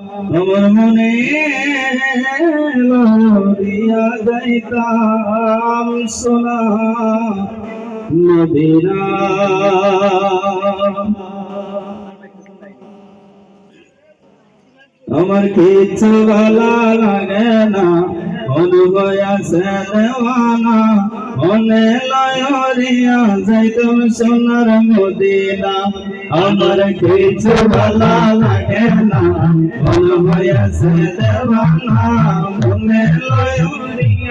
আমার মনে লহরিয়া যাইতাম সোনা মদিনা আমার কিছু ভালো লাগে না? দেওয়ানা মনে লয়রিয়া যাইতাম সোনার মদিনা। আমার কিছু ভালো লাগে না দেওয়ানা মনে লয়রিয়া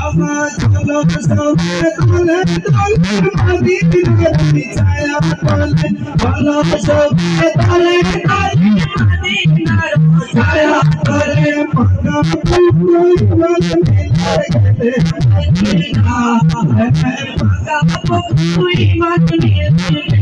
আমার চলো সবে তোলে তোলে মদিনা ছায়া তোলে ভালো সবে তোলে মদিনার ছায়া তোলে মগা পুকুর মদিনা মদিনা মগা পুকুর মদিনা মদিনা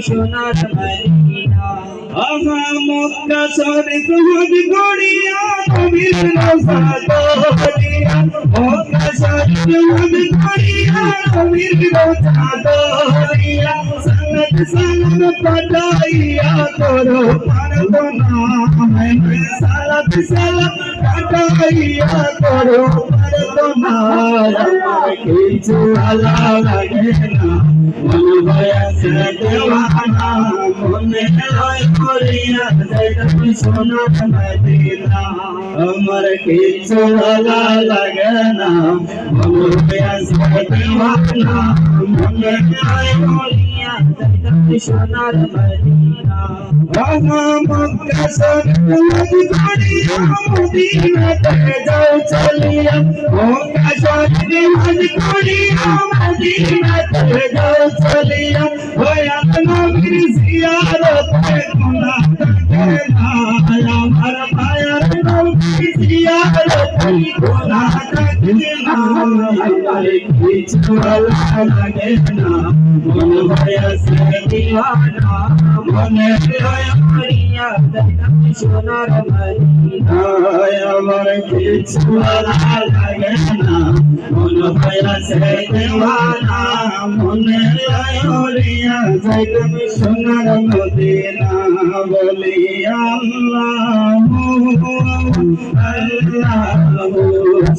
সোনার মদিনা আমার মক্কা শরীফ হুদ গড়িয়া নবীর রওজা মক্কা শরীফ হুদ গড়িয়া নবীর রওজা দরিয়া সালাত সালাম করো পারব না আমি সালাত সালাম পড়াইয়া করো পারব না কিছু ভালো লাগে না মদিনা আমার কিছু ভালো লাগে না সোনার মদিনা রামা মক্কা মদিনাতে যাও চলিয়া মক্কা সরকার গড়িয়া মদিনাতে যাও চলিয়া হয়া নবীর জিয়ারতে গুনা থাকে না আমার মায়ার নবীর জিয়ারতে গুনা থাকে না আমার কিছু ভালো লাগে না মন ভয়াসে দিওয়ানা মনে লয় করিয়া যাইতাম সোনার মদিনা আমার কিছু লাগে না। মন ভয়াসে দেওয়ানা মনে লয় করিয়া যাইতাম সোনার মদিনা বলি আল্লাহ আল্লাহ।